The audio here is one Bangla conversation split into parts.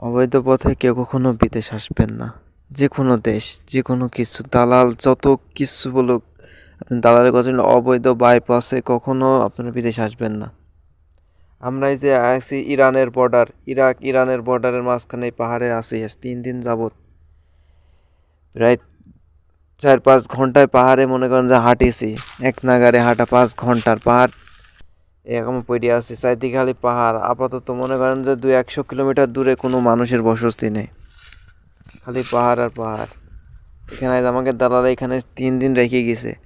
অবৈধ পথে কেউ কখনো বিদেশ আসবেন না। যে কোনো দেশ যে কোনো কিছু। দালাল যত কিছু বলুক, আপনি দালালের কথা অবৈধ বাইপাসে কখনো আপনারা বিদেশ আসবেন না। আমরা এই যে আছি ইরানের বর্ডার ইরাক, ইরানের বর্ডারের মাঝখানে পাহাড়ে আজ তিন দিন যাবত প্রায় চার পাঁচ ঘন্টায় পাহাড়ে মনে করেন যে হাঁটিছি। এক নাগারে হাঁটা পাঁচ ঘণ্টার পাহাড়। এরকম পড়ে আছি চারিদিকে খালি পাহাড়। আপাতত মনে করেন যে দুই একশো কিলোমিটার দূরে কোনো মানুষের বসতি নেই। খালি পাহাড় আর পাহাড়। এখানে আমাকে দালাল এখানে তিন দিন রেখে গেছে।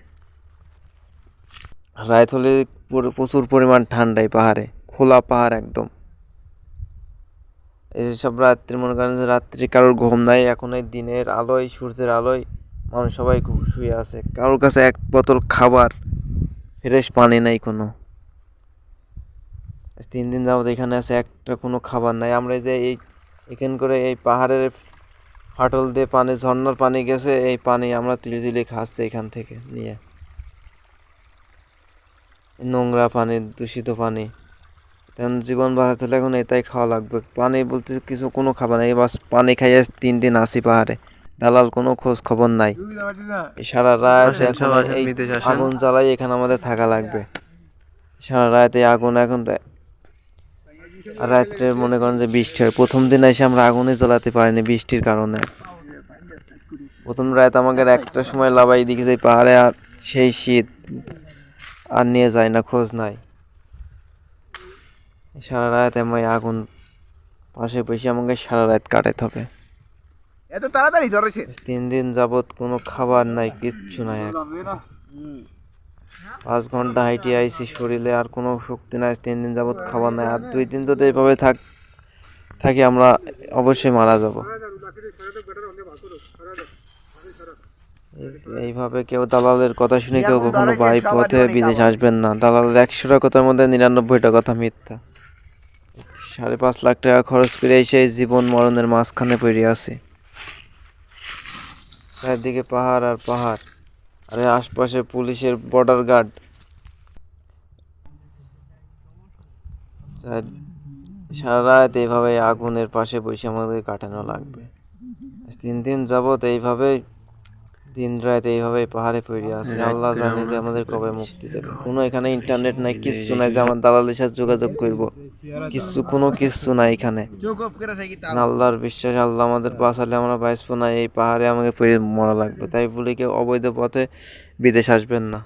পুরো- প্রচুর পরিমাণ ঠান্ডায় পাহাড়ে, খোলা পাহাড় একদম। এইসব রাত্রি, মনে করেন যে রাত্রি কারোর ঘুম নাই, এখন এই দিনের আলোয়, সূর্যের আলোয় মানুষ সবাই শুয়ে আছে। কারোর কাছে এক বোতল খাবার, ফ্রেশ পানি নাই কোনো। তিন দিন যাবত এখানে আছে একটা কোনো খাবার নাই। আমরা এই যে এই এখান করে এই পাহাড়ের ফাটল দিয়ে পানি ঝর্ণার পানি গেছে এই পানি আমরা তুলে তুলে খাচ্ছি এখান থেকে নিয়ে। নোংরা পানি দূষিত পানি। তেমন জীবন বাঁচাতে হলে এখন এটাই খাওয়া লাগবে। পানি বলতে কিছু কোনো খাবার নেই বাস পানি খাইয়ে তিন দিন আসি পাহাড়ে। দালাল কোনো খোঁজ খবর নাই। সারা রাত এখন এই আগুন জ্বালাই এখানে আমাদের থাকা লাগবে। সারা রাত এই আগুন এখন রাত্রে মনে করেন যে বৃষ্টি হয়। প্রথম দিন এসে আমরা আগুনে জ্বালাতে পারিনি বৃষ্টির কারণে। প্রথম রাত আমাদের একটা সময় লাভাই দিকে যাই পাহাড়ে আর সেই শীত আর নিয়ে যায় না খোঁজ নাই। সারা রাত আমি আগুন পাশে বসে আমাকে সারা রাত কাটাতে হবে। এত তাড়াতাড়ি ধরেছে। তিন দিন যাবত কোনো খাবার নাই কিচ্ছু নাই। পাঁচ ঘণ্টা হাইটে আইছি শরীরে আর কোনো শক্তি নাই তিন দিন যাবত খাবার নাই। আর দুই দিন যদি এইভাবে থাক থাকি আমরা অবশ্যই মারা যাব। এইভাবে কেউ দালালের কথা শুনে কেউ কখনো বাই পথে বিদেশ আসবেন না। দালালের একশোটা কথার মধ্যে নিরানব্বইটা কথা মিথ্যা। সাড়ে পাঁচ লাখ টাকা খরচ করে এসে জীবন মরণের মাঝখানে পড়ে আছি। চারদিকে পাহাড় আর পাহাড়। আর আশপাশে পুলিশের বর্ডার গার্ড সারা রাত এইভাবে আগুনের পাশে বসে আমাদের কাটানো লাগবে। তিন দিন যাবত এইভাবে দিন রাত এইভাবে পাহাড়ে পড়ে আছে। আল্লাহ জানে যে আমাদের কবে মুক্তি দেবে। কোনো এখানে ইন্টারনেট নাই কিছু নাই যে আমার দালালের সাথে যোগাযোগ করব। কিচ্ছু কোনো কিছু নাই এখানে। আল্লাহর বিশ্বাস, আল্লাহ আমাদের বাঁচালে আমরা বাঁচবো না, এই পাহাড়ে আমাকে ফিরে মরা লাগবে। তাই বলে কেউ অবৈধ পথে বিদেশ আসবেন না।